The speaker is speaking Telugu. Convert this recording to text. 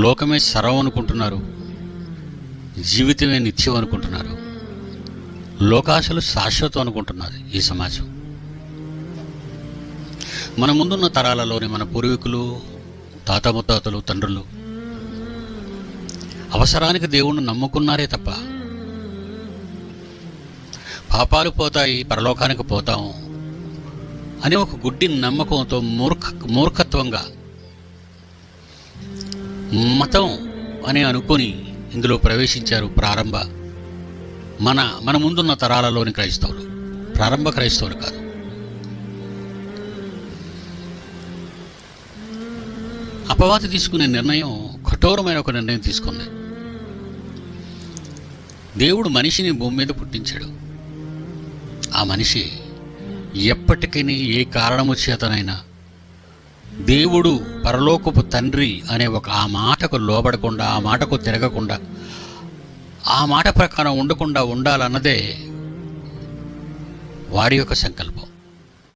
లోకమే సర్వం అనుకుంటున్నారు. జీవితమే నిత్యం అనుకుంటున్నారు. లోకాశలు శాశ్వతం అనుకుంటున్నారు ఈ సమాజం. మన ముందున్న తరాలలోని మన పూర్వీకులు తాత ముత్తాతలు తండ్రులు అవసరానికి దేవుణ్ణి నమ్ముకున్నారే తప్ప పాపాలు పోతాయి పరలోకానికి పోతాం అని ఒక గుడ్డి నమ్మకంతో మూర్ఖ మూర్ఖత్వంగా మతం అని అనుకొని ఇందులో ప్రవేశించారు ప్రారంభ మన మన ముందున్న తరాలలోని క్రైస్తవులు. ప్రారంభ క్రైస్తవులు కాదు. అపవాది తీసుకునే నిర్ణయం కఠోరమైన ఒక నిర్ణయం తీసుకుంది. దేవుడు మనిషిని భూమి మీద పుట్టించాడు. ఆ మనిషి ఎప్పటికీ ఏ కారణము చేతనైనా దేవుడు పరలోకపు తండ్రి అనే ఒక ఆ మాటకు లోబడకుండా ఆ మాటకు తిరగకుండా ఆ మాట ప్రకారం ఉండకుండా ఉండాలన్నదే వారి యొక్క సంకల్పం.